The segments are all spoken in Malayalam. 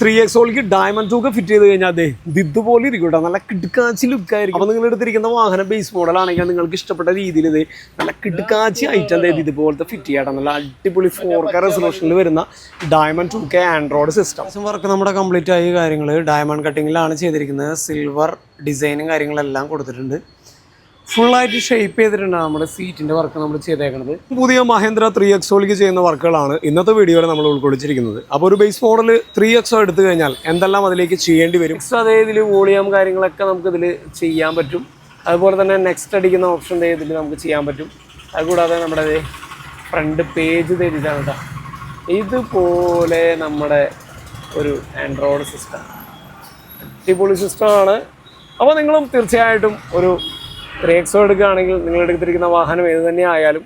ത്രീ എക്സ് ഓളിക്ക് ഡയമണ്ട് ടൂക്ക് ഫിറ്റ് ചെയ്ത് കഴിഞ്ഞാൽ അതെ ഇത് ഇതുപോലെ ഇരിക്കും കേട്ടോ നല്ല കിടുക്കാച്ചി ലുക്കായിരിക്കും അപ്പോൾ നിങ്ങൾ എടുത്തിരിക്കുന്ന വാഹനം ബേസ് മോഡലാണെങ്കിൽ നിങ്ങൾക്ക് ഇഷ്ടപ്പെട്ട രീതിയിൽ ഇത് നല്ല കിടുക്കാച്ചി ഐറ്റം അതായത് ഇതുപോലത്തെ ഫിറ്റ് ചെയ്യാട്ടോ. നല്ല അടിപൊളി ഫോർ കെ റെസൊല്യൂഷനിൽ വരുന്ന diamond two K Android system work നമ്മുടെ കംപ്ലീറ്റ് ആയ കാര്യങ്ങൾ ഡയമണ്ട് കട്ടിങ്ങിലാണ് ചെയ്തിരിക്കുന്നത്. സിൽവർ ഡിസൈനും കാര്യങ്ങളെല്ലാം കൊടുത്തിട്ടുണ്ട്. ഫുള്ളായിട്ട് ഷേപ്പ് ചെയ്തിട്ടുണ്ട് നമ്മുടെ സീറ്റിന്റെ വർക്ക് നമ്മൾ ചെയ്തേക്കുന്നത് പുതിയ മഹേന്ദ്ര ത്രീ എക്സോളിക്ക് ചെയ്യുന്ന വർക്കുകളാണ് ഇന്നത്തെ വീഡിയോയിൽ നമ്മൾ ഉൾക്കൊള്ളിച്ചിരിക്കുന്നത്. അപ്പോൾ ഒരു ബേസ് മോഡൽ ത്രീ എക്സോ എടുത്തു കഴിഞ്ഞാൽ എന്തെല്ലാം അതിലേക്ക് ചെയ്യേണ്ടി വരും? അതേ ഇതിൽ വോളിയം കാര്യങ്ങളൊക്കെ നമുക്ക് ഇതിൽ ചെയ്യാൻ പറ്റും. അതുപോലെ തന്നെ നെക്സ്റ്റ് അടിക്കുന്ന ഓപ്ഷൻ ഇതിൽ നമുക്ക് ചെയ്യാൻ പറ്റും. അതുകൂടാതെ നമ്മുടെ ഫ്രണ്ട് പേജ് തരുന്നതാണ് കേട്ടോ ഇതുപോലെ നമ്മുടെ ഒരു ആൻഡ്രോയിഡ് സിസ്റ്റം അടിപൊളി സിസ്റ്റമാണ് അപ്പോൾ നിങ്ങളും തീർച്ചയായിട്ടും ഒരു ത്രീ എക്സോ എടുക്കുകയാണെങ്കിൽ നിങ്ങൾ എടുത്തിരിക്കുന്ന വാഹനം ഏത് തന്നെ ആയാലും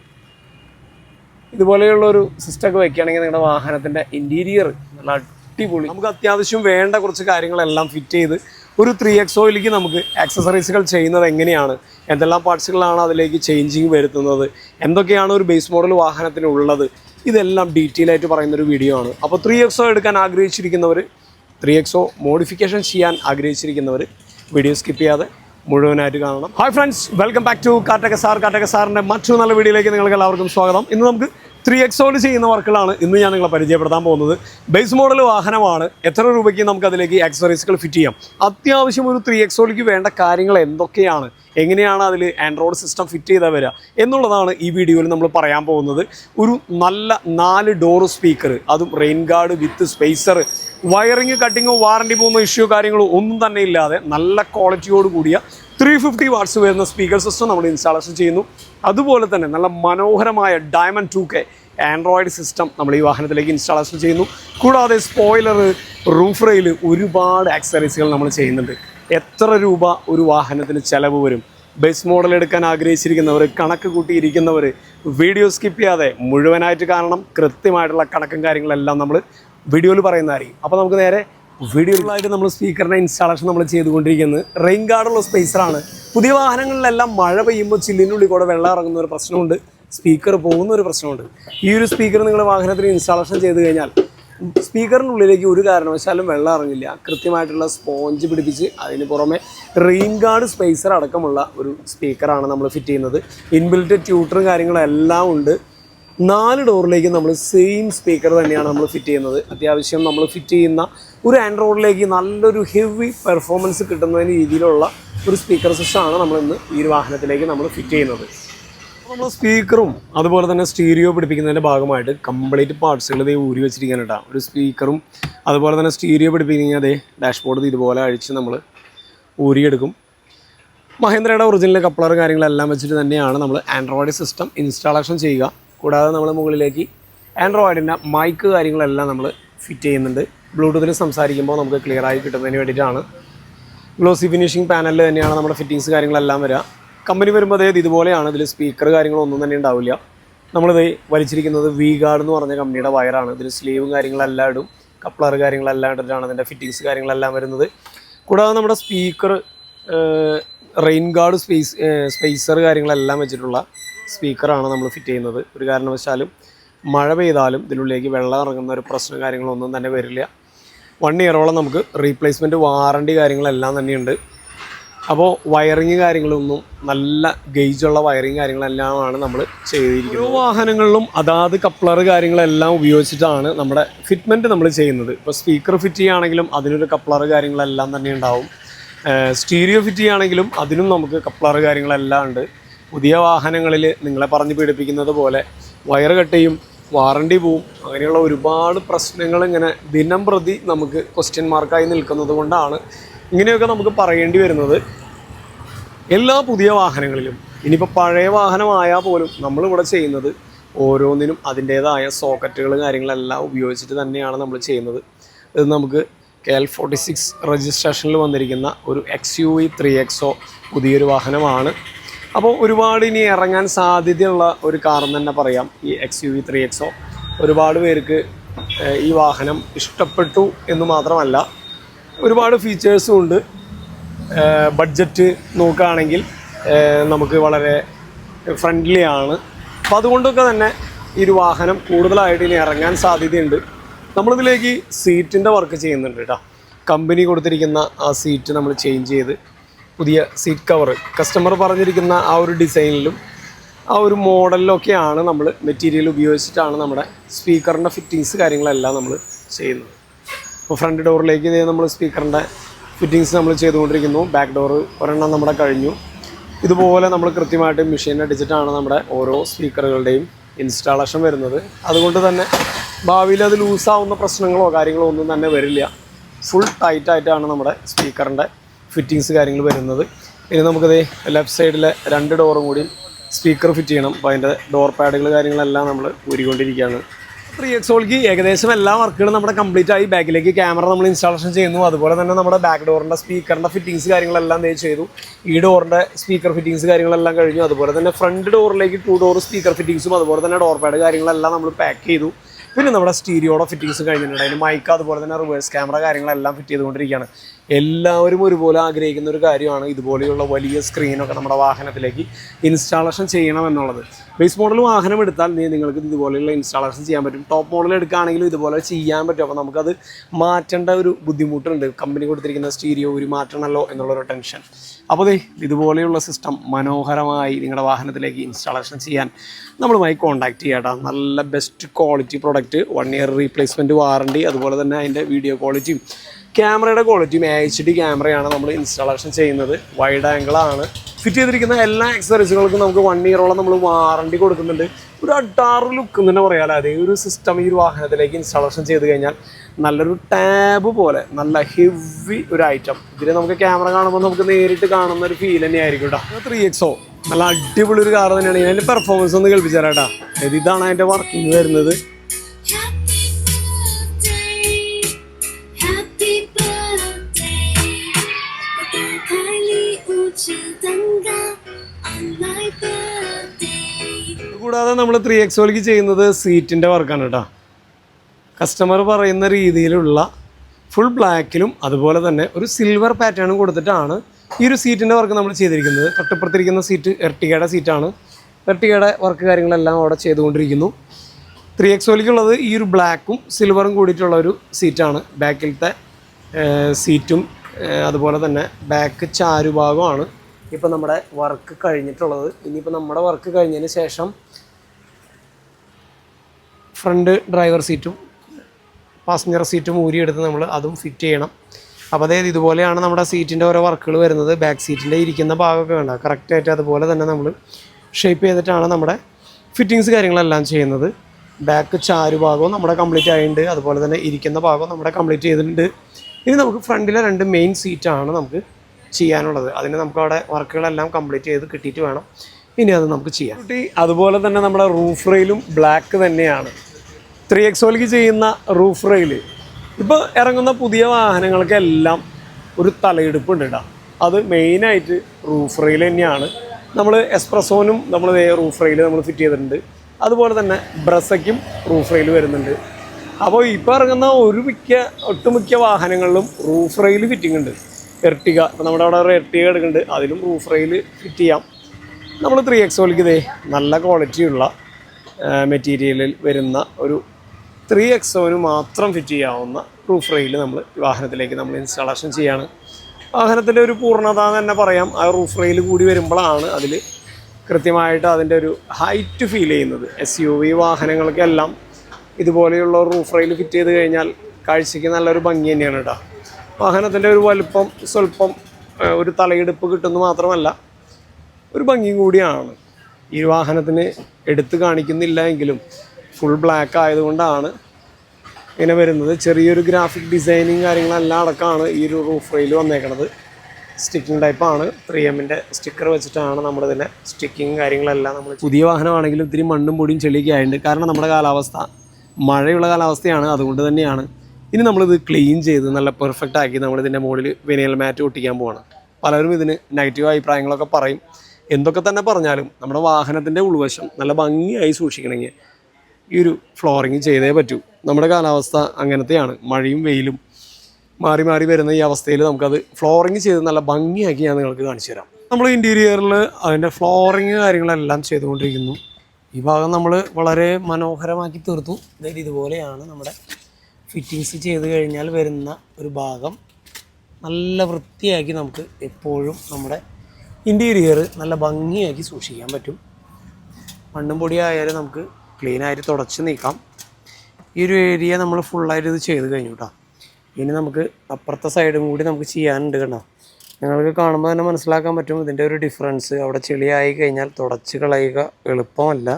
ഇതുപോലെയുള്ള ഒരു സിസ്റ്റം ഒക്കെ വെക്കുകയാണെങ്കിൽ നിങ്ങളുടെ വാഹനത്തിന്റെ ഇന്റീരിയർ നല്ല അടിപൊളി. നമുക്ക് അത്യാവശ്യം വേണ്ട കുറച്ച് കാര്യങ്ങളെല്ലാം ഫിറ്റ് ചെയ്ത് ഒരു ത്രീ എക്സോയിലേക്ക് നമുക്ക് ആക്സസറീസുകൾ ചെയ്യുന്നത് എങ്ങനെയാണ്? എന്തെല്ലാം പാർട്സുകളാണ് അതിലേക്ക് ചേഞ്ചിങ് വരുത്തുന്നത്? എന്തൊക്കെയാണ് ഒരു ബേസ് മോഡൽ വാഹനത്തിന് ഉള്ളത്? ഇതെല്ലാം ഡീറ്റെയിൽ ആയിട്ട് പറയുന്ന ഒരു വീഡിയോ ആണ് അപ്പോൾ ത്രീ എക്സോ എടുക്കാൻ ആഗ്രഹിച്ചിരിക്കുന്നവർ ത്രീ എക്സോ മോഡിഫിക്കേഷൻ ചെയ്യാൻ ആഗ്രഹിച്ചിരിക്കുന്നവർ വീഡിയോ സ്കിപ്പ് ചെയ്യാതെ മുഴുവനായിട്ട് കാണണം. Hi friends welcome back to കാട്ടക sir. കാട്ടക സാറിന്റെ മറ്റൊരു നല്ല വീഡിയോയിലേക്ക് നിങ്ങൾക്ക് എല്ലാവർക്കും സ്വാഗതം. ഇന്ന് നമുക്ക് ത്രീ എക്സോട് ചെയ്യുന്ന വർക്കുകളാണ് ഇന്ന് ഞാൻ നിങ്ങളെ പരിചയപ്പെടുത്താൻ പോകുന്നത്. ബേസ് മോഡൽ വാഹനമാണ്. എത്ര രൂപയ്ക്ക് നമുക്ക് അതിലേക്ക് ആക്സറീസുകൾ ഫിറ്റ് ചെയ്യാം? അത്യാവശ്യം ഒരു ത്രീ എക്സോളിക്ക് വേണ്ട കാര്യങ്ങൾ എന്തൊക്കെയാണ്? എങ്ങനെയാണ് അതിൽ ആൻഡ്രോയിഡ് സിസ്റ്റം ഫിറ്റ് ചെയ്താൽ വരിക എന്നുള്ളതാണ് ഈ വീഡിയോയിൽ നമ്മൾ പറയാൻ പോകുന്നത്. ഒരു നല്ല നാല് ഡോർ സ്പീക്കർ അതും rain guard with spacer wiring കട്ടിങ്ങോ warranty പോകുന്ന ഇഷ്യൂ കാര്യങ്ങളോ ഒന്നും തന്നെ ഇല്ലാതെ നല്ല ക്വാളിറ്റിയോട് കൂടിയ ത്രീ ഫിഫ്റ്റി വാട്സ് വരുന്ന സ്പീക്കർ സിസ്റ്റം നമ്മൾ ഇൻസ്റ്റാളേഷൻ ചെയ്യുന്നു. അതുപോലെ തന്നെ നല്ല മനോഹരമായ diamond two K Android system നമ്മൾ ഈ വാഹനത്തിലേക്ക് ഇൻസ്റ്റാളേഷൻ ചെയ്യുന്നു. കൂടാതെ സ്പോയിലർ റൂഫ് റെയിൽ ഒരുപാട് ആക്സറീസുകൾ നമ്മൾ ചെയ്യുന്നുണ്ട്. എത്ര രൂപ ഒരു വാഹനത്തിന് ചിലവ് വരും? ബേസ് മോഡൽ എടുക്കാൻ ആഗ്രഹിച്ചിരിക്കുന്നവർ കണക്ക് കൂട്ടിയിരിക്കുന്നവർ വീഡിയോ സ്കിപ്പ് ചെയ്യാതെ മുഴുവനായിട്ട് കാണണം. കൃത്യമായിട്ടുള്ള കണക്കും കാര്യങ്ങളെല്ലാം നമ്മൾ വീഡിയോയിൽ പറയുന്നതായിരിക്കും. അപ്പോൾ നമുക്ക് നേരെ വീഡിയോയിലായിട്ട് നമ്മൾ സ്പീക്കറിന്റെ ഇൻസ്റ്റാളേഷൻ നമ്മൾ ചെയ്തുകൊണ്ടിരിക്കുന്നത്. റെയിൻ ഗാർഡുള്ള സ്പേസറാണ് പുതിയ വാഹനങ്ങളിലെല്ലാം മഴ പെയ്യുമ്പോൾ ചില്ലിനുള്ളിൽ കൂടെ വെള്ളം ഇറങ്ങുന്ന ഒരു പ്രശ്നമുണ്ട്. സ്പീക്കർ പോകുന്ന ഒരു പ്രശ്നമുണ്ട്. ഈ ഒരു സ്പീക്കർ നിങ്ങൾ വാഹനത്തിന് ഇൻസ്റ്റാളേഷൻ ചെയ്ത് കഴിഞ്ഞാൽ സ്പീക്കറിന്റെ ഉള്ളിലേക്ക് ഒരു കാരണവശാലും വെള്ളം ഇറങ്ങില്ല. കൃത്യമായിട്ടുള്ള സ്പോഞ്ച് പിടിപ്പിച്ച് അതിന് പുറമെ റെയിൻ ഗാർഡ് സ്പേസർ അടക്കമുള്ള ഒരു സ്പീക്കറാണ് നമ്മൾ ഫിറ്റ് ചെയ്യുന്നത്. ഇൻബിൽറ്റ് ട്യൂട്ടറും കാര്യങ്ങളും എല്ലാം ഉണ്ട്. നാല് ഡോറിലേക്ക് നമ്മൾ സെയിം സ്പീക്കർ തന്നെയാണ് നമ്മൾ ഫിറ്റ് ചെയ്യുന്നത്. അത്യാവശ്യം നമ്മൾ ഫിറ്റ് ചെയ്യുന്ന ഒരു ആൻഡ്രോയിഡിലേക്ക് നല്ലൊരു ഹെവി പെർഫോമൻസ് കിട്ടുന്ന രീതിയിലുള്ള ഒരു സ്പീക്കർ സിസ്റ്റമാണ് നമ്മൾ ഇന്ന് ഈ ഒരു വാഹനത്തിലേക്ക് നമ്മൾ ഫിറ്റ് ചെയ്യുന്നത്. നമ്മൾ സ്പീക്കറും അതുപോലെ തന്നെ സ്റ്റീരിയോ പിടിപ്പിക്കുന്നതിന്റെ ഭാഗമായിട്ട് കംപ്ലീറ്റ് പാർട്സുകൾ ഇതേ ഊരി വെച്ചിരിക്കുകയാണ് കേട്ടോ. ഒരു സ്പീക്കറും അതുപോലെ തന്നെ സ്റ്റീരിയോ പിടിപ്പിക്കുന്ന അതേ ഡാഷ്ബോർഡ് ഇതുപോലെ അഴിച്ച് നമ്മൾ ഊരിയെടുക്കും. മഹേന്ദ്രയുടെ ഒറിജിനൽ കപ്ലർ കാര്യങ്ങളെല്ലാം വെച്ചിട്ട് തന്നെയാണ് നമ്മൾ ആൻഡ്രോയിഡ് സിസ്റ്റം ഇൻസ്റ്റാളേഷൻ ചെയ്യുക. കൂടാതെ നമ്മൾ മുകളിലേക്ക് ആൻഡ്രോയിഡിന്റെ മൈക്ക് കാര്യങ്ങളെല്ലാം നമ്മൾ ഫിറ്റ് ചെയ്യുന്നുണ്ട്. ബ്ലൂടൂത്തിൽ സംസാരിക്കുമ്പോൾ നമുക്ക് ക്ലിയർ ആയി കിട്ടുന്നതിന് വേണ്ടിയിട്ടാണ്. ഗ്ലോസി ഫിനിഷിംഗ് പാനലിൽ തന്നെയാണ് നമ്മുടെ ഫിറ്റിങ്സ് കാര്യങ്ങളെല്ലാം വരിക കമ്പനി വരുമ്പോൾ അതായത് ഇതുപോലെയാണ്. ഇതിൽ സ്പീക്കർ കാര്യങ്ങളൊന്നും തന്നെ ഉണ്ടാവില്ല. നമ്മളിത് വലിച്ചിരിക്കുന്നത് വി ഗാർഡ് എന്ന് പറഞ്ഞ കമ്പനിയുടെ വയറാണ് ഇതിൽ സ്ലീവും കാര്യങ്ങളെല്ലാം ഇടും. കപ്ലർ കാര്യങ്ങളെല്ലാം ഇട്ടിട്ടാണ് ഇതിന്റെ ഫിറ്റിങ്സ് കാര്യങ്ങളെല്ലാം വരുന്നത്. കൂടാതെ നമ്മുടെ speaker rain guard space spacer കാര്യങ്ങളെല്ലാം വെച്ചിട്ടുള്ള സ്പീക്കറാണ് നമ്മൾ ഫിറ്റ് ചെയ്യുന്നത്. ഒരു കാരണവശാലും മഴ പെയ്താലും ഇതിനുള്ളിലേക്ക് വെള്ളം ഇറങ്ങുന്ന ഒരു പ്രശ്നം കാര്യങ്ങളൊന്നും തന്നെ വരില്ല. വൺ ഇയറോളം നമുക്ക് റീപ്ലേസ്മെന്റ് വാറണ്ടി കാര്യങ്ങളെല്ലാം തന്നെയുണ്ട്. അപ്പോൾ വയറിങ് കാര്യങ്ങളൊന്നും നല്ല ഗേജുള്ള വയറിങ് കാര്യങ്ങളെല്ലാമാണ് നമ്മൾ ചെയ്തിരിക്കുന്നത്. ഓരോ വാഹനങ്ങളിലും അതാത് കപ്ലർ കാര്യങ്ങളെല്ലാം ഉപയോഗിച്ചിട്ടാണ് നമ്മുടെ ഫിറ്റ്മെന്റ് നമ്മൾ ചെയ്യുന്നത്. ഇപ്പോൾ സ്പീക്കർ ഫിറ്റ് ചെയ്യുകയാണെങ്കിലും അതിനൊരു കപ്ലർ കാര്യങ്ങളെല്ലാം തന്നെ ഉണ്ടാവും. സ്റ്റീരിയോ ഫിറ്റ് ചെയ്യുകയാണെങ്കിലും അതിനും നമുക്ക് കപ്ലർ കാര്യങ്ങളെല്ലാം ഉണ്ട്. പുതിയ വാഹനങ്ങളിൽ നിങ്ങളെ പറഞ്ഞ് പീഡിപ്പിക്കുന്നത് പോലെ വയർ കട്ടയും വാറണ്ടി പോവും അങ്ങനെയുള്ള ഒരുപാട് പ്രശ്നങ്ങൾ ഇങ്ങനെ ദിനം പ്രതി നമുക്ക് ക്വസ്റ്റ്യൻ മാർക്കായി നിൽക്കുന്നത് കൊണ്ടാണ് ഇങ്ങനെയൊക്കെ നമുക്ക് പറയേണ്ടി വരുന്നത്. എല്ലാ പുതിയ വാഹനങ്ങളിലും ഇനിയിപ്പോൾ പഴയ വാഹനമായാൽ പോലും നമ്മളിവിടെ ചെയ്യുന്നത് ഓരോന്നിനും അതിന്റേതായ സോക്കറ്റുകൾ കാര്യങ്ങളെല്ലാം ഉപയോഗിച്ചിട്ട് തന്നെയാണ് നമ്മൾ ചെയ്യുന്നത്. ഇത് നമുക്ക് കെ എൽ ഫോർട്ടി സിക്സ് രജിസ്ട്രേഷനിൽ വന്നിരിക്കുന്ന ഒരു X U V three XO പുതിയൊരു വാഹനമാണ്. അപ്പോൾ ഒരുപാട് ഇനി ഇറങ്ങാൻ സാധ്യതയുള്ള ഒരു കാർ എന്ന് തന്നെ പറയാം. ഈ X U V three XO ഒരുപാട് പേർക്ക് ഈ വാഹനം ഇഷ്ടപ്പെട്ടു എന്ന് മാത്രമല്ല ഒരുപാട് ഫീച്ചേഴ്സും ഉണ്ട്. ബഡ്ജറ്റ് നോക്കുകയാണെങ്കിൽ നമുക്ക് വളരെ ഫ്രണ്ട്ലി ആണ്. അപ്പോൾ അതുകൊണ്ടൊക്കെ തന്നെ ഈ ഒരു വാഹനം കൂടുതലായിട്ട് ഇനി ഇറങ്ങാൻ സാധ്യതയുണ്ട്. നമ്മളിതിലേക്ക് സീറ്റിന്റെ വർക്ക് ചെയ്യുന്നുണ്ട് കേട്ടോ. കമ്പനി കൊടുത്തിരിക്കുന്ന ആ സീറ്റ് നമ്മൾ ചേഞ്ച് ചെയ്ത്. പുതിയ സീറ്റ് കവർ കസ്റ്റമർ പറഞ്ഞിരിക്കുന്ന ആ ഒരു ഡിസൈനിലും ആ ഒരു മോഡലിലൊക്കെയാണ് നമ്മൾ മെറ്റീരിയൽ ഉപയോഗിച്ചിട്ടാണ് നമ്മുടെ സ്പീക്കറിന്റെ ഫിറ്റിങ്സ് കാര്യങ്ങളെല്ലാം നമ്മൾ ചെയ്യുന്നത്. അപ്പോൾ ഫ്രണ്ട് ഡോറിലേക്ക് ഇതേ നമ്മൾ സ്പീക്കറിന്റെ ഫിറ്റിങ്സ് നമ്മൾ ചെയ്തുകൊണ്ടിരിക്കുന്നു. ബാക്ക് ഡോർ ഒരെണ്ണം നമ്മുടെ കഴിഞ്ഞു. ഇതുപോലെ നമ്മൾ കൃത്യമായിട്ട് മെഷീൻ അടിച്ചിട്ടാണ് നമ്മുടെ ഓരോ സ്പീക്കറുകളുടെയും ഇൻസ്റ്റാളേഷൻ വരുന്നത്. അതുകൊണ്ട് തന്നെ ഭാവിയിൽ അത് ലൂസാവുന്ന പ്രശ്നങ്ങളോ കാര്യങ്ങളോ ഒന്നും തന്നെ വരില്ല. ഫുൾ ടൈറ്റായിട്ടാണ് നമ്മുടെ സ്പീക്കറിന്റെ ഫിറ്റിങ്സ് കാര്യങ്ങൾ വരുന്നത്. ഇനി നമുക്കത് ലെഫ്റ്റ് സൈഡിലെ രണ്ട് ഡോറും കൂടി സ്പീക്കർ ഫിറ്റ് ചെയ്യണം. അപ്പോൾ അതിന്റെ ഡോർ പാഡുകൾ കാര്യങ്ങളെല്ലാം നമ്മൾ ഊരിക്കൊണ്ടിരിക്കുകയാണ്. ത്രീ എക്സോൾക്ക് ഏകദേശം എല്ലാ വർക്കുകളും നമ്മുടെ കംപ്ലീറ്റ് ആയി. ബാക്കിലേക്ക് ക്യാമറ നമ്മൾ ഇൻസ്റ്റാളേഷൻ ചെയ്യുന്നു. അതുപോലെ തന്നെ നമ്മുടെ ബാക്ക് ഡോറിന്റെ സ്പീക്കറിന്റെ ഫിറ്റിങ്സ് കാര്യങ്ങളെല്ലാം ദേ ചെയ്തു. ഈ ഡോറിന്റെ സ്പീക്കർ ഫിറ്റിങ്സ് കാര്യങ്ങളെല്ലാം കഴിഞ്ഞു. അതുപോലെ തന്നെ ഫ്രണ്ട് ഡോറിലേക്ക് ടു ഡോർ സ്പീക്കർ ഫിറ്റിങ്സും അതുപോലെ തന്നെ ഡോർ പാഡ് കാര്യങ്ങളെല്ലാം നമ്മൾ പാക്ക് ചെയ്തു. പിന്നെ നമ്മുടെ സ്റ്റീരിയോടെ ഫിറ്റിങ്സ് കഴിഞ്ഞിട്ടുണ്ട്. അതിന് മൈക്ക് അതുപോലെ തന്നെ റിവേഴ്സ് ക്യാമറ കാര്യങ്ങളെല്ലാം ഫിറ്റ് ചെയ്തുകൊണ്ടിരിക്കുകയാണ്. എല്ലാവരും ഒരുപോലെ ആഗ്രഹിക്കുന്ന ഒരു കാര്യമാണ് ഇതുപോലെയുള്ള വലിയ സ്ക്രീനൊക്കെ നമ്മുടെ വാഹനത്തിലേക്ക് ഇൻസ്റ്റാളേഷൻ ചെയ്യണം എന്നുള്ളത്. ബേസ് മോഡൽ വാഹനം എടുത്താൽ നീ നിങ്ങൾക്ക് ഇതുപോലെയുള്ള ഇൻസ്റ്റാളേഷൻ ചെയ്യാൻ പറ്റും. ടോപ്പ് മോഡൽ എടുക്കുകയാണെങ്കിലും ഇതുപോലെ ചെയ്യാൻ പറ്റും. അപ്പോൾ നമുക്കത് മാറ്റേണ്ട ഒരു ബുദ്ധിമുട്ടുണ്ട്. കമ്പനി കൊടുത്തിരിക്കുന്ന സ്റ്റീരിയോ ഒരു മാറ്റണമല്ലോ എന്നുള്ളൊരു ടെൻഷൻ അപ്പോൾ ദേ ഇതുപോലെയുള്ള സിസ്റ്റം മനോഹരമായി നിങ്ങളുടെ വാഹനത്തിലേക്ക് ഇൻസ്റ്റാളേഷൻ ചെയ്യാൻ നമ്മളുമായി കോൺടാക്റ്റ് ചെയ്യാട്ടോ നല്ല best quality product one year replacement warranty അതുപോലെ തന്നെ അതിന്റെ വീഡിയോ ക്വാളിറ്റിയും ക്യാമറയുടെ ക്വാളിറ്റിയും എച്ച് ഡി ക്യാമറയാണ് നമ്മൾ ഇൻസ്റ്റാളേഷൻ ചെയ്യുന്നത്. വൈഡ് ആംഗിളാണ് ഫിറ്റ് ചെയ്തിരിക്കുന്ന എല്ലാ എക്സസറീസുകൾക്കും നമുക്ക് വൺ ഇയറോളം നമ്മൾ വാറണ്ടി കൊടുക്കുന്നുണ്ട്. ഒരു അഡാറ് ലുക്ക് എന്ന് തന്നെ പറയാമല്ലോ അതേ ഒരു സിസ്റ്റം ഈ ഒരു വാഹനത്തിലേക്ക് ഇൻസ്റ്റാളേഷൻ ചെയ്ത് കഴിഞ്ഞാൽ നല്ലൊരു ടാബ് പോലെ നല്ല ഹെവി ഒരു ഐറ്റം ഇതിന് നമുക്ക് ക്യാമറ കാണുമ്പോൾ നമുക്ക് നേരിട്ട് കാണുന്ന ഒരു ഫീൽ തന്നെയായിരിക്കും കേട്ടോ ത്രീ എക്സോ നല്ല അടിപൊളി ഒരു കാർ തന്നെയാണ്. അതിന്റെ പെർഫോമൻസ് ഒന്ന് കേൾപ്പിച്ചാലേട്ടാ അതായത് ഇതാണ് അതിന്റെ വർക്കിംഗ് വരുന്നത്. കൂടാതെ നമ്മൾ ത്രീ എക്സോലിക്ക് ചെയ്യുന്നത് സീറ്റിന്റെ വർക്കാണ് കേട്ടോ കസ്റ്റമർ പറയുന്ന രീതിയിലുള്ള ഫുൾ ബ്ലാക്കിലും അതുപോലെ തന്നെ ഒരു സിൽവർ പാറ്റേണും കൊടുത്തിട്ടാണ് ഈ ഒരു സീറ്റിന്റെ വർക്ക് നമ്മൾ ചെയ്തിരിക്കുന്നത്. തട്ടിപ്പുറത്തിരിക്കുന്ന സീറ്റ് എർട്ടികയുടെ സീറ്റാണ് എർട്ടികയുടെ വർക്ക് കാര്യങ്ങളെല്ലാം അവിടെ ചെയ്തുകൊണ്ടിരിക്കുന്നു. ത്രീ എക്സോലിക്കുള്ളത് ഈ ഒരു ബ്ലാക്കും സിൽവറും കൂടിയിട്ടുള്ള ഒരു സീറ്റാണ് ബാക്കിലത്തെ സീറ്റും അതുപോലെ തന്നെ ബാക്ക് ചാരുഭാഗമാണ് ഇപ്പോൾ നമ്മുടെ വർക്ക് കഴിഞ്ഞിട്ടുള്ളത്. ഇനിയിപ്പോൾ നമ്മുടെ വർക്ക് കഴിഞ്ഞതിന് ശേഷം ഫ്രണ്ട് ഡ്രൈവർ സീറ്റും പാസഞ്ചർ സീറ്റും ഊരിയെടുത്ത് നമ്മൾ അതും ഫിറ്റ് ചെയ്യണം. അപ്പോൾ അതായത് ഇതുപോലെയാണ് നമ്മുടെ സീറ്റിന്റെ ഓരോ വർക്കുകൾ വരുന്നത്. ബാക്ക് സീറ്റിന്റെ ഇരിക്കുന്ന ഭാഗമൊക്കെ വേണ്ട കറക്റ്റായിട്ട് അതുപോലെ തന്നെ നമ്മൾ ഷേപ്പ് ചെയ്തിട്ടാണ് നമ്മുടെ ഫിറ്റിങ്സ് കാര്യങ്ങളെല്ലാം ചെയ്യുന്നത്. ബാക്ക് ചാരു ഭാഗവും നമ്മുടെ കംപ്ലീറ്റ് ആയിട്ടുണ്ട് അതുപോലെ തന്നെ ഇരിക്കുന്ന ഭാഗവും നമ്മുടെ കംപ്ലീറ്റ് ചെയ്തിട്ടുണ്ട്. ഇനി നമുക്ക് ഫ്രണ്ടിലെ രണ്ട് മെയിൻ സീറ്റാണ് നമുക്ക് ചെയ്യാനുള്ളത്. അതിന് നമുക്ക് അവിടെ വർക്കുകളെല്ലാം കംപ്ലീറ്റ് ചെയ്ത് കിട്ടിയിട്ട് വേണം. ഇനി അത് നമുക്ക് ചെയ്യാം. അതുപോലെ തന്നെ നമ്മുടെ റൂഫ് റെയിലും ബ്ലാക്ക് തന്നെയാണ്. ത്രീ എക്സോലിക്ക് ചെയ്യുന്ന റൂഫ് റെയിൽ ഇപ്പോൾ ഇറങ്ങുന്ന പുതിയ വാഹനങ്ങൾക്കെല്ലാം ഒരു തലയെടുപ്പുണ്ട് കേട്ടോ അത് മെയിനായിട്ട് റൂഫ് റെയിൽ തന്നെയാണ്. നമ്മൾ എക്സ്പ്രസോനും നമ്മൾ റൂഫ് റെയിൽ നമ്മൾ ഫിറ്റ് ചെയ്തിട്ടുണ്ട്. അതുപോലെ തന്നെ ബ്രസയ്ക്കും റൂഫ് റെയിൽ വരുന്നുണ്ട്. അപ്പോൾ ഇപ്പോൾ ഇറങ്ങുന്ന ഒരു മിക്ക ഒട്ടുമിക്ക വാഹനങ്ങളിലും റൂഫ് റെയിൽ ഫിറ്റിംഗ് ഉണ്ട്. എർട്ടിക ഇപ്പോൾ നമ്മുടെ അവിടെ ഒരു എർട്ടിക എടുക്കുന്നുണ്ട് അതിലും റൂഫ് റെയിൽ ഫിറ്റ് ചെയ്യാം. നമ്മൾ ത്രീ എക്സോലിക്ക് ഇതേ നല്ല ക്വാളിറ്റിയുള്ള മെറ്റീരിയലിൽ വരുന്ന ഒരു ത്രീ എക്സോന് മാത്രം ഫിറ്റ് ചെയ്യാവുന്ന പ്രൂഫ് റെയിൽ നമ്മൾ വാഹനത്തിലേക്ക് നമ്മൾ ഇൻസ്റ്റാളേഷൻ ചെയ്യാണ്. വാഹനത്തിന്റെ ഒരു പൂർണത എന്ന് തന്നെ പറയാം. ആ റൂഫ് റെയിൽ കൂടി വരുമ്പോഴാണ് അതിൽ കൃത്യമായിട്ട് അതിന്റെ ഒരു ഹൈറ്റ് ഫീൽ ചെയ്യുന്നത്. എസ് യു വി വാഹനങ്ങൾക്കെല്ലാം ഇതുപോലെയുള്ള റൂഫ് റെയിൽ ഫിറ്റ് ചെയ്ത് കഴിഞ്ഞാൽ കാഴ്ചയ്ക്ക് നല്ലൊരു ഭംഗി തന്നെയാണ് കേട്ടോ. വാഹനത്തിന്റെ ഒരു വലുപ്പം സ്വല്പം ഒരു തലയെടുപ്പ് കിട്ടുന്നു മാത്രമല്ല ഒരു ഭംഗിയും കൂടിയാണ്. ഈ വാഹനത്തിന് എടുത്തു കാണിക്കുന്നില്ല എങ്കിലും ഫുൾ ബ്ലാക്ക് ആയതുകൊണ്ടാണ് ഇങ്ങനെ വരുന്നത്. ചെറിയൊരു ഗ്രാഫിക് ഡിസൈനിങ് കാര്യങ്ങളെല്ലാം അടക്കമാണ് ഈ ഒരു റൂഫ് റെയിൽ വന്നേക്കണത്. സ്റ്റിക്കിംഗ് ടൈപ്പാണ് ത്രീ എമ്മിന്റെ സ്റ്റിക്കർ വെച്ചിട്ടാണ് നമ്മളിതിന്റെ സ്റ്റിക്കിങ് കാര്യങ്ങളെല്ലാം നമ്മൾ പുതിയ വാഹനമാണെങ്കിലും ഇത്തിരി മണ്ണും പൊടിയും ചെളിയൊക്കെ ആയിട്ടുണ്ട് കാരണം നമ്മുടെ കാലാവസ്ഥ മഴയുള്ള കാലാവസ്ഥയാണ്. അതുകൊണ്ട് തന്നെയാണ് ഇനി നമ്മളിത് ക്ലീൻ ചെയ്ത് നല്ല പെർഫെക്റ്റ് ആക്കി നമ്മളിതിന്റെ മുകളിൽ വിനയൽ മാറ്റ് ഒട്ടിക്കാൻ പോവാണ്. പലരും ഇതിന് നെഗറ്റീവ് അഭിപ്രായങ്ങളൊക്കെ പറയും. എന്തൊക്കെ തന്നെ പറഞ്ഞാലും നമ്മുടെ വാഹനത്തിന്റെ ഉൾവശം നല്ല ഭംഗിയായി സൂക്ഷിക്കണമെങ്കിൽ ഈ ഒരു ഫ്ലോറിങ് ചെയ്തേ പറ്റൂ. നമ്മുടെ കാലാവസ്ഥ അങ്ങനത്തെയാണ്. മഴയും വെയിലും മാറി മാറി വരുന്ന ഈ അവസ്ഥയിൽ നമുക്കത് ഫ്ലോറിങ് ചെയ്ത് നല്ല ഭംഗിയാക്കി ഞാൻ നിങ്ങൾക്ക് കാണിച്ചു തരാം. നമ്മൾ ഇന്റീരിയറിൽ അതിന്റെ ഫ്ലോറിങ് കാര്യങ്ങളെല്ലാം ചെയ്തുകൊണ്ടിരിക്കുന്നു. ഈ ഭാഗം നമ്മൾ വളരെ മനോഹരമാക്കി തീർത്തു. അതായത് ഇതുപോലെയാണ് നമ്മുടെ ഫിറ്റിങ്സ് ചെയ്ത് കഴിഞ്ഞാൽ വരുന്ന ഒരു ഭാഗം. നല്ല വൃത്തിയാക്കി നമുക്ക് എപ്പോഴും നമ്മുടെ ഇന്റീരിയർ നല്ല ഭംഗിയാക്കി സൂക്ഷിക്കാൻ പറ്റും. മണ്ണും പൊടിയായാലും നമുക്ക് ക്ലീനായിട്ട് തുടച്ച് നീക്കാം. ഈ ഒരു ഏരിയ നമ്മൾ ഫുള്ളായിട്ട് ഇത് ചെയ്ത് കഴിഞ്ഞു കേട്ടോ ഇനി നമുക്ക് അപ്പുറത്തെ സൈഡും കൂടി നമുക്ക് ചെയ്യാനുണ്ട് കേട്ടോ നിങ്ങൾക്ക് കാണുമ്പോൾ തന്നെ മനസ്സിലാക്കാൻ പറ്റും ഇതിന്റെ ഒരു ഡിഫറൻസ് അവിടെ ചെളിയായി കഴിഞ്ഞാൽ തുടച്ച് കളയുക എളുപ്പമല്ല.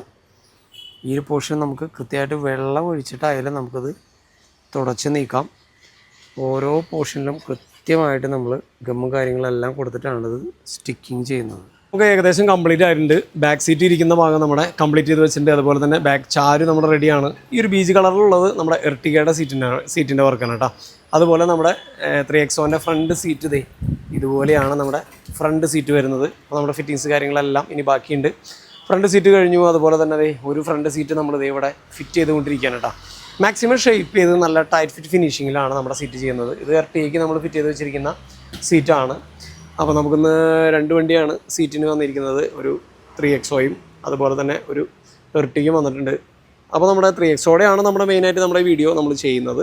ഈ ഒരു പോർഷൻ നമുക്ക് കൃത്യമായിട്ട് വെള്ളം ഒഴിച്ചിട്ടായാലും നമുക്കത് തുടച്ച് നീക്കാം. ഓരോ പോർഷനിലും കൃത്യമായിട്ട് നമ്മൾ ഗമ്മും കാര്യങ്ങളെല്ലാം കൊടുത്തിട്ടാണിത് സ്റ്റിക്കിങ് ചെയ്യുന്നത്. നമുക്ക് ഏകദേശം കംപ്ലീറ്റ് ആയിട്ടുണ്ട്. ബാക്ക് സീറ്റ് ഇരിക്കുന്ന ഭാഗം നമ്മുടെ കംപ്ലീറ്റ് ചെയ്ത് വെച്ചിട്ടുണ്ട്. അതുപോലെ തന്നെ ബാക്ക് ചാര് നമ്മുടെ റെഡിയാണ് ഈ ഒരു ബീച്ച് കളറിലുള്ളത് നമ്മുടെ എർട്ടിക്കയുടെ സീറ്റിന്റെ സീറ്റിന്റെ വർക്കാണ് കേട്ടോ അതുപോലെ നമ്മുടെ ത്രീ എക്സോന്റെ ഫ്രണ്ട് സീറ്റ് ഇതേ ഇതുപോലെയാണ് നമ്മുടെ ഫ്രണ്ട് സീറ്റ് വരുന്നത്. അപ്പോൾ നമ്മുടെ ഫിറ്റിങ്സ് കാര്യങ്ങളെല്ലാം ഇനി ബാക്കിയുണ്ട്. ഫ്രണ്ട് സീറ്റ് കഴിഞ്ഞു. അതുപോലെ തന്നെ ദേ ഒരു ഫ്രണ്ട് സീറ്റ് നമ്മൾ ഇതേ ഇവിടെ ഫിറ്റ് ചെയ്തുകൊണ്ടിരിക്കുകയാണ് കേട്ടോ മാക്സിമം ഷേപ്പ് ചെയ്ത് നല്ല ടൈറ്റ് ഫിറ്റ് ഫിനിഷിങ്ങിലാണ് നമ്മുടെ സീറ്റ് ചെയ്യുന്നത്. ഇത് എർട്ടിക്ക് നമ്മൾ ഫിറ്റ് ചെയ്ത് വെച്ചിരിക്കുന്ന സീറ്റാണ് അപ്പോൾ നമുക്കിന്ന് രണ്ട് വണ്ടിയാണ് സീറ്റിന് വന്നിരിക്കുന്നത്. ഒരു ത്രീ എക്സോയും അതുപോലെ തന്നെ ഒരു എർട്ടിയും വന്നിട്ടുണ്ട്. അപ്പോൾ നമ്മുടെ ത്രീ എക്സോടെയാണ് നമ്മുടെ മെയിനായിട്ട് നമ്മുടെ വീഡിയോ നമ്മൾ ചെയ്യുന്നത്.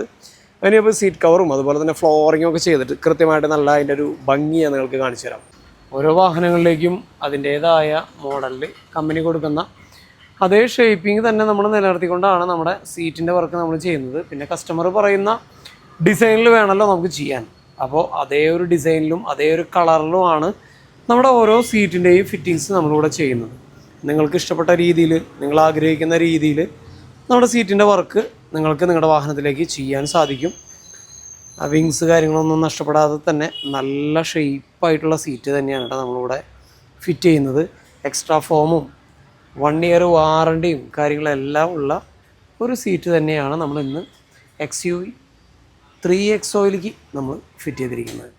അതിനിപ്പോൾ സീറ്റ് കവറും അതുപോലെ തന്നെ ഫ്ലോറിങ്ങും ഒക്കെ ചെയ്തിട്ട് കൃത്യമായിട്ട് നല്ല അതിന്റെ ഒരു ഭംഗിയാണ് നിങ്ങൾക്ക് കാണിച്ചു തരാം. ഓരോ വാഹനങ്ങളിലേക്കും അതിന്റേതായ മോഡലിൽ കമ്പനി കൊടുക്കുന്ന അതേ ഷേപ്പിംഗ് തന്നെ നമ്മൾ നിലനിർത്തിക്കൊണ്ടാണ് നമ്മുടെ സീറ്റിന്റെ വർക്ക് നമ്മൾ ചെയ്യുന്നത്. പിന്നെ കസ്റ്റമർ പറയുന്ന ഡിസൈനിൽ വേണമല്ലോ നമുക്ക് ചെയ്യാൻ. അപ്പോൾ അതേ ഒരു ഡിസൈനിലും അതേ ഒരു കളറിലുമാണ് നമ്മുടെ ഓരോ സീറ്റിന്റെയും ഫിറ്റിങ്സ് നമ്മളിവിടെ ചെയ്യുന്നത്. നിങ്ങൾക്ക് ഇഷ്ടപ്പെട്ട രീതിയിൽ നിങ്ങൾ ആഗ്രഹിക്കുന്ന രീതിയിൽ നമ്മുടെ സീറ്റിന്റെ വർക്ക് നിങ്ങൾക്ക് നിങ്ങളുടെ വാഹനത്തിലേക്ക് ചെയ്യാൻ സാധിക്കും. വിങ്സ് കാര്യങ്ങളൊന്നും നഷ്ടപ്പെടാതെ തന്നെ നല്ല ഷെയ്പ്പായിട്ടുള്ള സീറ്റ് തന്നെയാണ് കേട്ടോ നമ്മളിവിടെ ഫിറ്റ് ചെയ്യുന്നത്. എക്സ്ട്രാ ഫോമും വൺ ഇയർ വാറണ്ടിയും കാര്യങ്ങളെല്ലാം ഉള്ള ഒരു സീറ്റ് തന്നെയാണ് നമ്മളിന്ന് എക്സ് യു ത്രീ എക്സ് ഓയിലേക്ക് നമ്മൾ ഫിറ്റ് ചെയ്തിരിക്കുന്നത്.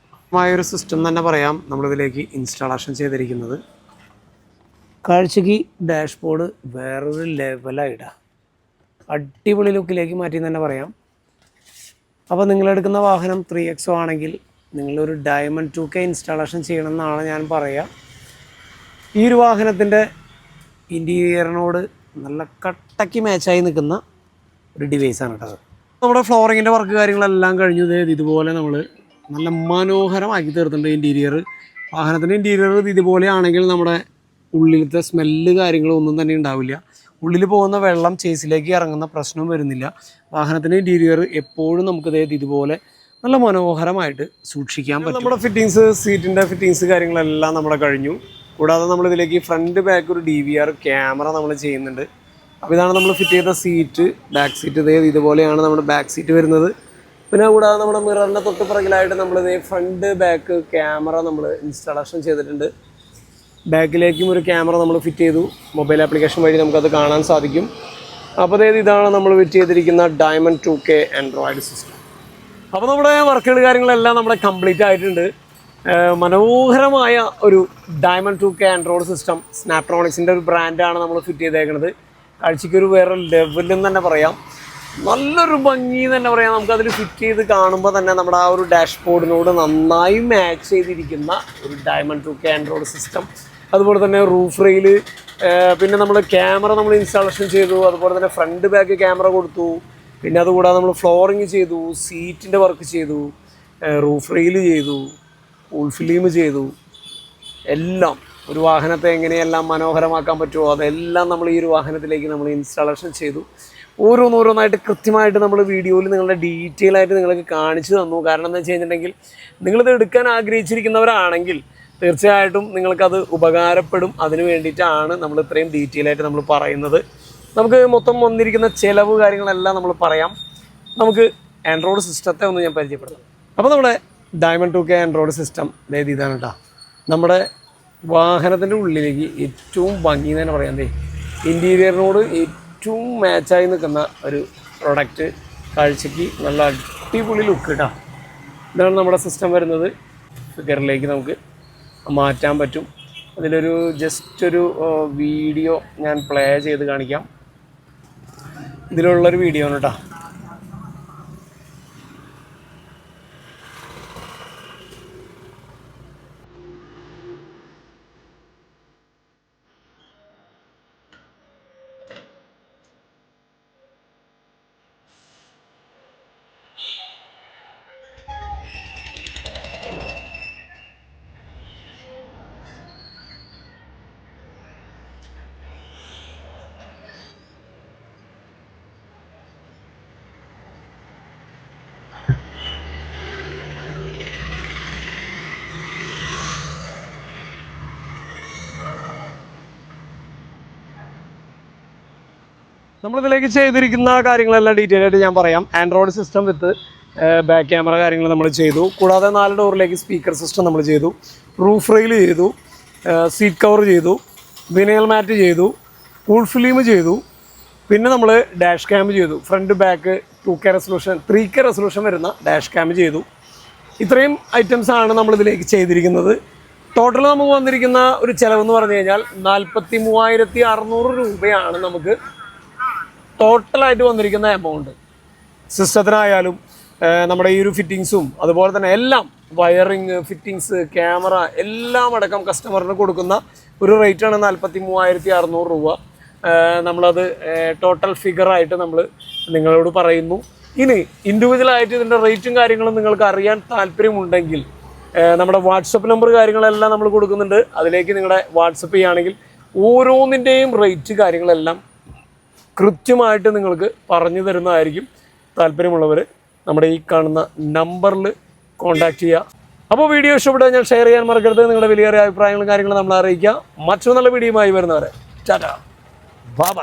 ഒരു സിസ്റ്റം തന്നെ പറയാം. നമ്മളിതിലേക്ക് ഇൻസ്റ്റാളേഷൻ ചെയ്തിരിക്കുന്നത്. കാഴ്ചയ്ക്ക് ഡാഷ്ബോർഡ് വേറൊരു ലെവലായിട അടിപൊളി ലുക്കിലേക്ക് മാറ്റി എന്ന് തന്നെ പറയാം. അപ്പോൾ നിങ്ങളെടുക്കുന്ന വാഹനം ത്രീ എക്സോ ആണെങ്കിൽ നിങ്ങളൊരു ഡയമണ്ട് ടു കെ ഇൻസ്റ്റാളേഷൻ ചെയ്യണമെന്നാണ് ഞാൻ പറയുക ഈ ഒരു വാഹനത്തിന്റെ ഇന്റീരിയറിനോട് നല്ല കട്ടയ്ക്ക് മാച്ചായി നിൽക്കുന്ന ഒരു ഡിവൈസാണ് കേട്ടത് നമ്മുടെ ഫ്ലോറിങ്ങിന്റെ വർക്ക് കാര്യങ്ങളെല്ലാം കഴിഞ്ഞു. ഇതുപോലെ നമ്മൾ നല്ല മനോഹരമാക്കി തീർത്തിട്ടുണ്ട് ഇന്റീരിയർ വാഹനത്തിന്റെ ഇന്റീരിയർ ഇതുപോലെ ആണെങ്കിൽ നമ്മുടെ ഉള്ളിലത്തെ സ്മെല്ല് കാര്യങ്ങളൊന്നും തന്നെ ഉണ്ടാവില്ല. ഉള്ളിൽ പോകുന്ന വെള്ളം ചേസിലേക്ക് ഇറങ്ങുന്ന പ്രശ്നവും വരുന്നില്ല. വാഹനത്തിന്റെ ഇന്റീരിയർ എപ്പോഴും നമുക്ക് ഇതുപോലെ നല്ല മനോഹരമായിട്ട് സൂക്ഷിക്കാൻ പറ്റും. നമ്മുടെ ഫിറ്റിങ്സ് സീറ്റിന്റെ ഫിറ്റിങ്സ് കാര്യങ്ങളെല്ലാം നമ്മുടെ കഴിഞ്ഞു. കൂടാതെ നമ്മളിതിലേക്ക് ഫ്രണ്ട് ബാക്ക് ഒരു ഡി വി ആർ ക്യാമറ നമ്മൾ ചെയ്യുന്നുണ്ട്. അപ്പോൾ ഇതാണ് നമ്മൾ ഫിറ്റ് ചെയ്ത സീറ്റ് ബാക്ക് സീറ്റ് ഇതേ ഇതുപോലെയാണ് നമ്മുടെ ബാക്ക് സീറ്റ് വരുന്നത്. പിന്നെ കൂടാതെ നമ്മുടെ മിററിന്റെ തൊട്ട് പിറകിലായിട്ട് നമ്മൾ ഇതേ ഫ്രണ്ട് ബാക്ക് ക്യാമറ നമ്മൾ ഇൻസ്റ്റാളേഷൻ ചെയ്തിട്ടുണ്ട്. ബാക്കിലേക്കും ഒരു ക്യാമറ നമ്മൾ ഫിറ്റ് ചെയ്തു. മൊബൈൽ ആപ്ലിക്കേഷൻ വഴി നമുക്കത് കാണാൻ സാധിക്കും. അപ്പോൾ അതായത് ഇതാണ് നമ്മൾ ഫിറ്റ് ചെയ്തിരിക്കുന്ന diamond two K Android system അപ്പോൾ നമ്മുടെ വർക്കുകൾ കാര്യങ്ങളെല്ലാം നമ്മുടെ കംപ്ലീറ്റ് ആയിട്ടുണ്ട്. മനോഹരമായ ഒരു diamond two K Android system സ്നാപ്ട്രോണിക്സിന്റെ ഒരു ബ്രാൻഡാണ് നമ്മൾ ഫിറ്റ് ചെയ്തേക്കുന്നത് കാഴ്ചയ്ക്ക് ഒരു വേറെ ലെവലെന്ന് തന്നെ പറയാം. നല്ലൊരു ഭംഗി തന്നെ പറയാം. നമുക്കതിൽ ഫിറ്റ് ചെയ്ത് കാണുമ്പോൾ തന്നെ നമ്മുടെ ആ ഒരു ഡാഷ്ബോർഡിനോട് നന്നായി മാച്ച് ചെയ്തിരിക്കുന്ന ഒരു diamond two K Android system അതുപോലെ തന്നെ റൂഫ് റെയിൽ പിന്നെ നമ്മൾ ക്യാമറ നമ്മൾ ഇൻസ്റ്റാളേഷൻ ചെയ്തു. അതുപോലെ തന്നെ ഫ്രണ്ട് ബാക്ക് ക്യാമറ കൊടുത്തു. പിന്നെ അതുകൂടാതെ നമ്മൾ ഫ്ലോറിങ് ചെയ്തു സീറ്റിന്റെ വർക്ക് ചെയ്തു റൂഫ് റെയിൽ ചെയ്തു ഫിലിം ചെയ്തു. എല്ലാം. ഒരു വാഹനത്തെ എങ്ങനെയെല്ലാം മനോഹരമാക്കാൻ പറ്റുമോ അതെല്ലാം നമ്മൾ ഈ ഒരു വാഹനത്തിലേക്ക് നമ്മൾ ഇൻസ്റ്റാളേഷൻ ചെയ്തു. ഓരോന്നോരോന്നായിട്ട് കൃത്യമായിട്ട് നമ്മൾ വീഡിയോയിൽ നിങ്ങളുടെ ഡീറ്റെയിൽ ആയിട്ട് നിങ്ങൾക്ക് കാണിച്ചു തന്നു. കാരണം എന്താ വെച്ച് കഴിഞ്ഞിട്ടുണ്ടെങ്കിൽ നിങ്ങളിത് എടുക്കാൻ ആഗ്രഹിച്ചിരിക്കുന്നവരാണെങ്കിൽ തീർച്ചയായിട്ടും നിങ്ങൾക്കത് ഉപകാരപ്പെടും. അതിന് വേണ്ടിയിട്ടാണ് നമ്മൾ ഇത്രയും ഡീറ്റെയിൽ ആയിട്ട് നമ്മൾ പറയുന്നത്. നമുക്ക് മൊത്തം വന്നിരിക്കുന്ന ചിലവ് കാര്യങ്ങളെല്ലാം നമ്മൾ പറയാം. നമുക്ക് ആൻഡ്രോയിഡ് സിസ്റ്റത്തെ ഒന്ന് ഞാൻ പരിചയപ്പെടുത്താം. അപ്പോൾ നമ്മുടെ diamond two K Android system ഇതാണ് കേട്ടോ നമ്മുടെ വാഹനത്തിന്റെ ഉള്ളിലേക്ക് ഏറ്റവും ഭംഗി എന്ന് തന്നെ പറയാം. ഇന്റീരിയറിനോട് ഏറ്റവും മാച്ചായി നിൽക്കുന്ന ഒരു പ്രൊഡക്റ്റ് കാഴ്ചയ്ക്ക് നല്ല അടിപൊളി ലുക്ക് കേട്ടോ ഇതാണ് നമ്മുടെ സിസ്റ്റം വരുന്നത്. ഫിഗറിലേക്ക് നമുക്ക് മാറ്റാൻ പറ്റും. അതിലൊരു ജസ്റ്റ് ഒരു വീഡിയോ ഞാൻ പ്ലേ ചെയ്ത് കാണിക്കാം. ഇതിലുള്ളൊരു വീഡിയോ ആണ് കേട്ടോ നമ്മളിതിലേക്ക് ചെയ്തിരിക്കുന്ന കാര്യങ്ങളെല്ലാം ഡീറ്റെയിൽ ആയിട്ട് ഞാൻ പറയാം. Android system with back camera കാര്യങ്ങൾ നമ്മൾ ചെയ്തു. കൂടാതെ നാല് ഡോറിലേക്ക് സ്പീക്കർ സിസ്റ്റം നമ്മൾ ചെയ്തു. റൂഫ് റെയിൽ ചെയ്തു. സീറ്റ് കവർ ചെയ്തു. വിനയൽ മാറ്റ് ചെയ്തു. കൂൾ ഫിലിം ചെയ്തു. പിന്നെ നമ്മൾ ഡാഷ് ക്യാം ചെയ്തു. Front back two K resolution three K resolution വരുന്ന ഡാഷ് ക്യാം ചെയ്തു. ഇത്രയും ഐറ്റംസ് ആണ് നമ്മൾ ഇതിലേക്ക് ചെയ്തിരിക്കുന്നത്. ടോട്ടൽ നമുക്ക് വന്നിരിക്കുന്ന ഒരു ചിലവെന്ന് പറഞ്ഞു കഴിഞ്ഞാൽ നാൽപ്പത്തി മൂവായിരത്തി അറുന്നൂറ് രൂപയാണ് നമുക്ക് ടോട്ടലായിട്ട് വന്നിരിക്കുന്ന എമൗണ്ട് സിസ്റ്റത്തിനായാലും നമ്മുടെ ഈ ഒരു ഫിറ്റിങ്സും അതുപോലെ തന്നെ എല്ലാം വയറിങ് ഫിറ്റിങ്സ് ക്യാമറ എല്ലാം അടക്കം കസ്റ്റമറിന് കൊടുക്കുന്ന ഒരു റേറ്റാണ് നാൽപ്പത്തി മൂവായിരത്തി അറുന്നൂറ് രൂപ നമ്മളത് ടോട്ടൽ ഫിഗറായിട്ട് നമ്മൾ നിങ്ങളോട് പറയുന്നു. ഇനി ഇൻഡിവിജ്വലായിട്ട് ഇതിന്റെ റേറ്റും കാര്യങ്ങളും നിങ്ങൾക്ക് അറിയാൻ താല്പര്യമുണ്ടെങ്കിൽ നമ്മുടെ വാട്സപ്പ് നമ്പർ കാര്യങ്ങളെല്ലാം നമ്മൾ കൊടുക്കുന്നുണ്ട്. അതിലേക്ക് നിങ്ങളുടെ വാട്സപ്പ് ചെയ്യുകയാണെങ്കിൽ ഓരോന്നിന്റെയും റേറ്റ് കാര്യങ്ങളെല്ലാം കൃത്യമായിട്ട് നിങ്ങൾക്ക് പറഞ്ഞു തരുന്നതായിരിക്കും താല്പര്യമുള്ളവർ നമ്മുടെ ഈ കാണുന്ന നമ്പറിൽ കോൺടാക്ട് ചെയ്യുക. അപ്പോൾ വീഡിയോ ഇഷ്ടപ്പെട്ടാൽ ഞാൻ ഷെയർ ചെയ്യാൻ മറക്കരുത്. നിങ്ങളുടെ വലിയ അഭിപ്രായങ്ങളും കാര്യങ്ങളും നമ്മൾ അറിയിക്കുക. മറ്റൊരു നല്ല വീഡിയോയുമായി വരുന്നവരെ. ടാറ്റാ. ബൈ